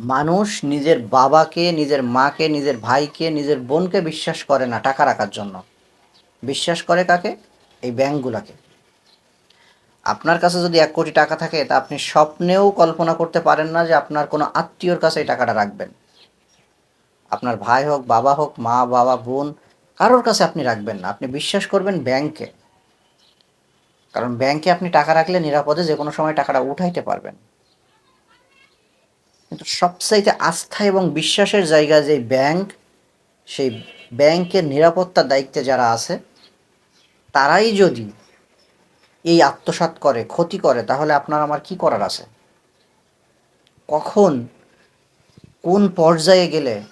মানুষ নিজের বাবাকে, নিজের মাকে, নিজের ভাইকে, নিজের বোনকে বিশ্বাস করে না টাকা রাখার জন্য। বিশ্বাস করে কাকে? এই ব্যাংকগুলোকে। আপনার কাছে যদি এক কোটি টাকা থাকে, তা আপনি স্বপ্নেও কল্পনা করতে পারেন না যে আপনার কোনো আত্মীয়র কাছে এই টাকাটা রাখবেন। আপনার ভাই হোক, বাবা হোক, মা, বাবা, বোন, কারোর কাছে আপনি রাখবেন না। আপনি বিশ্বাস করবেন ব্যাংকে। কারণ ব্যাংকে আপনি টাকা রাখলে নিরাপদে যে কোনো সময় টাকাটা উঠাইতে পারবেন। সবচাইতে আস্থা এবং বিশ্বাসের জায়গা যে ব্যাংক, সেই ব্যাংকের নিরাপত্তার দায়িত্বে যারা আছে, তারাই যদি এই আত্মসাৎ করে, ক্ষতি করে, তাহলে আপনার আমার কি করার আছে? কখন, কোন পর্যায়ে গেলে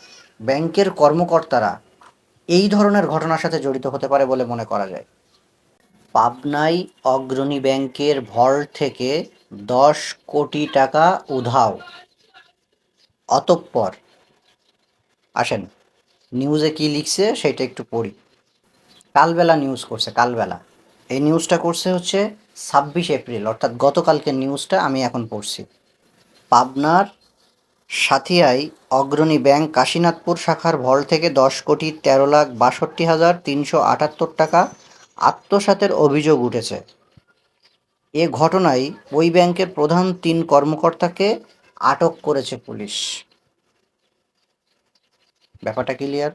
ব্যাংকের কর্মকর্তারা এই ধরনের ঘটনার সাথে জড়িত হতে পারে বলে মনে করা যায়? পাবনাই অগ্রণী ব্যাংকের ভর থেকে দশ কোটি টাকা উধাও। অতঃপর। আসেন নিউজে কি লিখছে সেটা একটু পড়ি। কালবেলা নিউজ করছে, কালবেলা। এই নিউজটা করছে হচ্ছে ছাব্বিশ এপ্রিল, অর্থাৎ গতকালকের নিউজটা আমি এখন পড়ছি। পাবনার সাথিয়ায় অগ্রণী ব্যাংক কাশীনাথপুর শাখার ভল থেকে দশ কোটি তেরো লাখ বাষট্টি হাজার তিনশো আটাত্তর টাকা আত্মসাতের অভিযোগ উঠেছে। এ ঘটনায় ওই ব্যাংকের প্রধান তিন কর্মকর্তাকে আটক করেছে পুলিশ। ব্যাপারটা ক্লিয়ার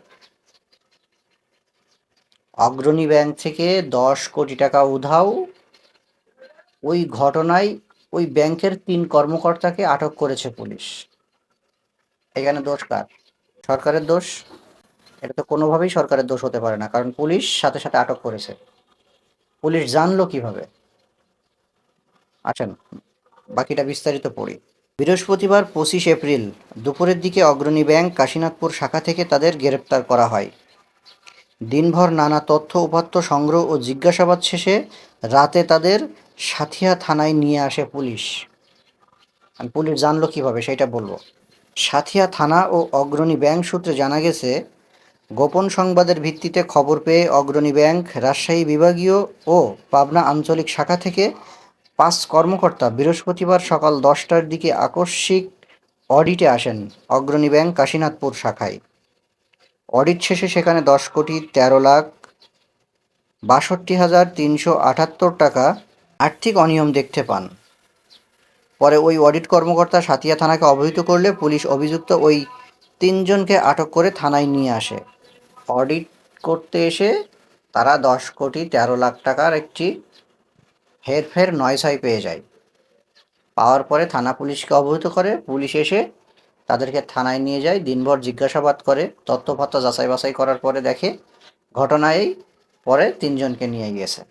অগ্রণী ব্যাংক থেকে দশ কোটি টাকা উধাও। ওই ঘটনায় ওই ব্যাংকের তিন কর্মকর্তাকে আটক করেছে পুলিশ। এখানে দোষ কার? সরকারের দোষ? এটা তো কোনোভাবেই সরকারের দোষ হতে পারে না, কারণ পুলিশ সাথে সাথে আটক করেছে। পুলিশ জানলো কীভাবে? আছেন বাকিটা বিস্তারিত পড়ি। বৃহস্পতিবার পঁচিশ এপ্রিল, দুপুরের দিকে অগ্রণী ব্যাংক কাশীনাথপুর শাখা থেকে তাদের গ্রেপ্তার করা হয়। দিনভর নানা তথ্য, উপাত্ত সংগ্রহ ও জিজ্ঞাসাবাদ শেষে রাতে তাদের সাথিয়া থানায় নিয়ে আসে পুলিশ। আর পুলিশ জানলো কীভাবে সেটা বলব। সাথিয়া থানা ও অগ্রণী ব্যাংক সূত্রে জানা গেছে, গোপন সংবাদের ভিত্তিতে খবর পেয়ে অগ্রণী ব্যাংক, রাজশাহী বিভাগীয় ও পাবনা আঞ্চলিক শাখা থেকে পাঁচ কর্মকর্তা বৃহস্পতিবার সকাল দশটার দিকে আকস্মিক অডিটে আসেন অগ্রণী ব্যাংক কাশীনাথপুর শাখায়। অডিট শেষে সেখানে দশ কোটি তেরো লাখ বাষট্টি হাজার তিনশো আটাত্তর টাকা আর্থিক অনিয়ম দেখতে পান। পরে ওই অডিট কর্মকর্তা সাতিয়া থানাকে অবহিত করলে পুলিশ অভিযুক্ত ওই তিনজনকে আটক করে থানায় নিয়ে আসে। অডিট করতে এসে তারা দশ কোটি তেরো লাখ টাকার একটি হেরফের নয়ছয় পেয়ে যায়। পাওয়ার পরে থানা পুলিশকে অবহিত করে, পুলিশ এসে তাদেরকে থানায় নিয়ে যায়, দিনভর জিজ্ঞাসাবাদ করে, তথ্যপত্র যাচাই বাছাই করার পরে দেখে ঘটনায় পরে তিনজনকে নিয়ে গিয়েছে।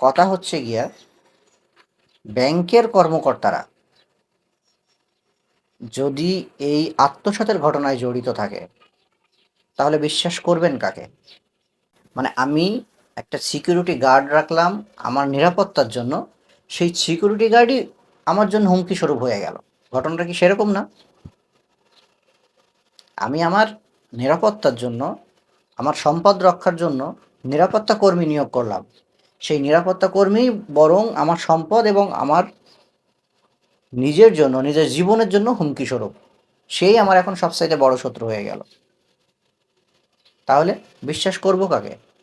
কথা হচ্ছে গিয়া, ব্যাংকের কর্মকর্তারা যদি এই আত্মসাতের ঘটনায় জড়িত থাকে, তাহলে বিশ্বাস করবেন কাকে? মানে আমি একটা সিকিউরিটি গার্ড রাখলাম আমার নিরাপত্তার জন্য। সেই সিকিউরিটি গার্ডই আমার জন্য হুমকি স্বরূপ হয়ে গেল। ঘটনাটা কি সেরকম না? আমি আমার নিরাপত্তার জন্য, আমার সম্পদ রক্ষার জন্য নিরাপত্তা কর্মী নিয়োগ করলাম। সেই নিরাপত্তা কর্মী বরং আমার সম্পদ এবং আমার নিজের জন্য, নিজের জীবনের জন্য হুমকি স্বরূপ। সেই আমার এখন সবচাইতে বড় শত্রু হয়ে গেল। তাহলে বিশ্বাস করব কাকে?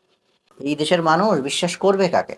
এই দেশের মানুষ বিশ্বাস করবে কাকে?